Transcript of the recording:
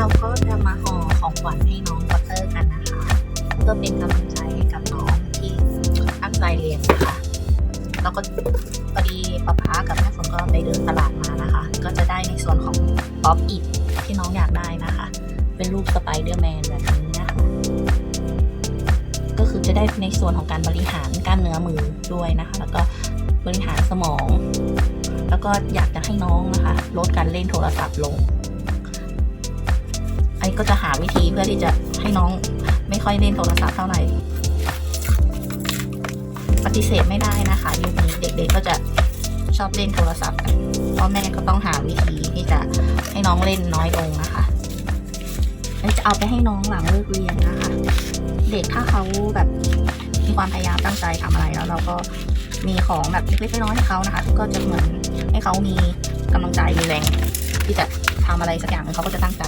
เราก็จะมาห่อของขวัญให้น้องบัตเตอร์กันนะคะ เพื่อเป็นกำลังใจให้กับน้องที่ตั้งใจเรียนนะคะแล้วก็พอดีป๊าป๊ากับแม่ฝนก็ไปเดินตลาดมานะคะ ก็จะได้ในส่วนของป๊อปอิดที่น้องอยากได้นะคะ เป็นรูปสไปเดอร์แมนแบบนี้นะคะ ก็คือจะได้ในส่วนของการบริหารกล้ามเนื้อมือด้วยนะคะ แล้วก็บริหารสมอง แล้วก็อยากจะให้น้องนะคะ ลดการเล่นโทรศัพท์ลง ก็จะหาวิธีเพื่อที่จะให้น้องไม่ค่อยเล่นโทรศัพท์เท่าไหร่ ปฏิเสธไม่ได้นะคะยุคนี้เด็กๆก็จะชอบเล่นโทรศัพท์พ่อแม่ก็ต้องหาวิธีที่จะให้น้องเล่นน้อยลงนะคะอันนี้จะเอาไปให้น้องหลังเลิกเรียนนะคะ เด็กถ้าเขาแบบมีความพยายามตั้งใจทำอะไรแล้ว เราก็มีของแบบเล็กๆน้อยๆให้เขานะคะ ก็จะเหมือนให้เขามีกำลังใจมีแรงที่จะทำอะไรสักอย่างเขาก็จะตั้งใจ